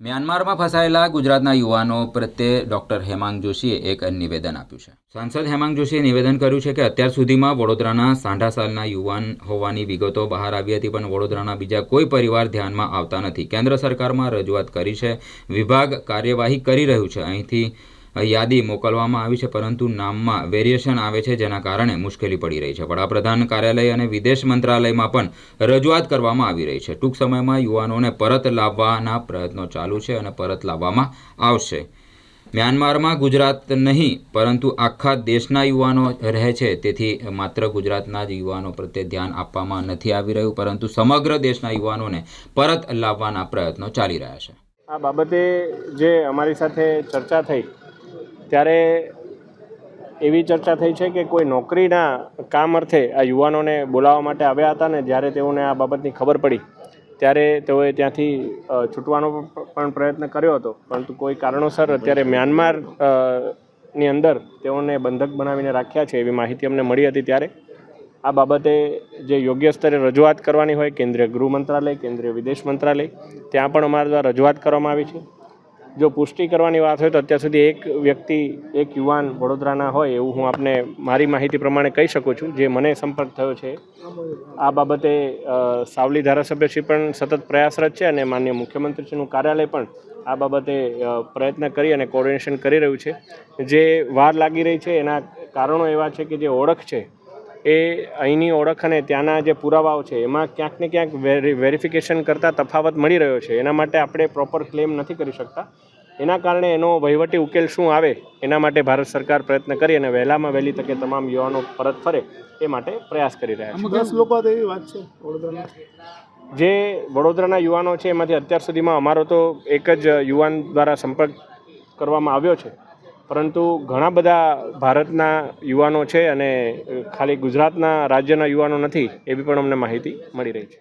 મ્યાનમારમાં ફસાયેલા ગુજરાતના યુવાનો પ્રત્યે ડોક્ટર હેમાંગ જોશીએ એક નિવેદન આપ્યું છે. સાંસદ હેમાંગ જોશીએ નિવેદન કર્યું છે કે અત્યાર સુધીમાં વડોદરાના સાંઢા સાલના યુવાન હોવાની વિગતો બહાર આવી હતી, પણ વડોદરાના બીજા કોઈ પરિવાર ધ્યાનમાં આવતા નથી. કેન્દ્ર સરકારમાં રજૂઆત કરી છે, વિભાગ કાર્યવાહી કરી રહ્યું છે. અહીંથી યાદી મોકલવામાં આવી છે, પરંતુ નામમાં વેરિએશન આવે છે, જેના કારણે મુશ્કેલી પડી રહી છે. વડાપ્રધાન કાર્યાલય અને વિદેશ મંત્રાલયમાં પણ રજૂઆત કરવામાં આવી રહી છે. ટૂંક સમયમાં યુવાનોને પરત લાવવાના પ્રયત્નો ચાલુ છે અને પરત લાવવામાં આવશે. મ્યાનમારમાં ગુજરાત નહીં, પરંતુ આખા દેશના યુવાનો રહે છે. તેથી માત્ર ગુજરાતના જ યુવાનો પ્રત્યે ધ્યાન આપવામાં નથી આવી રહ્યું, પરંતુ સમગ્ર દેશના યુવાનોને પરત લાવવાના પ્રયત્નો ચાલી રહ્યા છે. આ બાબતે જે અમારી સાથે ચર્ચા થઈ ત્યારે એવી ચર્ચા થઈ છે કે કોઈ નોકરીના કામ અર્થે આ યુવાનોને બોલાવવા માટે આવ્યા હતા ને જ્યારે તેઓને આ બાબતની ખબર પડી, ત્યારે તેઓએ ત્યાંથી છૂટવાનો પણ પ્રયત્ન કર્યો હતો. પરંતુ કોઈ કારણોસર અત્યારે મ્યાનમારની અંદર તેઓને બંધક બનાવીને રાખ્યા છે એવી માહિતી અમને મળી હતી ત્યારે. આ બાબતે જે યોગ્ય સ્તરે રજૂઆત કરવાની હોય, કેન્દ્રીય ગૃહ મંત્રાલય, કેન્દ્રીય વિદેશ મંત્રાલય, ત્યાં પણ અમારા દ્વારા રજૂઆત કરવામાં આવી છે. જો પુષ્ટિ કરવાની વાત હોય તો અત્યાર સુધી એક વ્યક્તિ, એક યુવાન વડોદરાના હોય એવું હું આપને મારી માહિતી પ્રમાણે કહી શકું છું, જે મને સંપર્ક થયો છે. આ બાબતે સાવલી ધારાસભ્યશ્રી પણ સતત પ્રયાસરત છે અને માન્ય મુખ્યમંત્રીશ્રીનું કાર્યાલય પણ આ બાબતે પ્રયત્ન કરી અને કોર્ડિનેશન કરી રહ્યું છે. જે વાર લાગી રહી છે એના કારણો એવા છે કે જે ઓળખ છે એ અહીંની ઓળખ અને ત્યાંના જે પુરાવાઓ છે એમાં ક્યાંક ને ક્યાંક વેરી વેરિફિકેશન કરતાં તફાવત મળી રહ્યો છે. એના માટે આપણે પ્રોપર ક્લેમ નથી કરી શકતા. એના કારણે એનો વહીવટી ઉકેલ શું આવે એના માટે ભારત સરકાર પ્રયત્ન કરી અને વહેલામાં વહેલી તકે તમામ યુવાનો પરત ફરે એ માટે પ્રયાસ કરી રહ્યા છે. દસ લોકો એવી વાત છે વડોદરાના. જે વડોદરાના યુવાનો છે એમાંથી અત્યાર સુધીમાં અમારો તો એક જ યુવાન દ્વારા સંપર્ક કરવામાં આવ્યો છે. પરંતુ ઘણા બધા ભારતના યુવાનો છે અને ખાલી ગુજરાતના રાજ્યના યુવાનો નથી એવી પણ અમને માહિતી મળી રહી છે.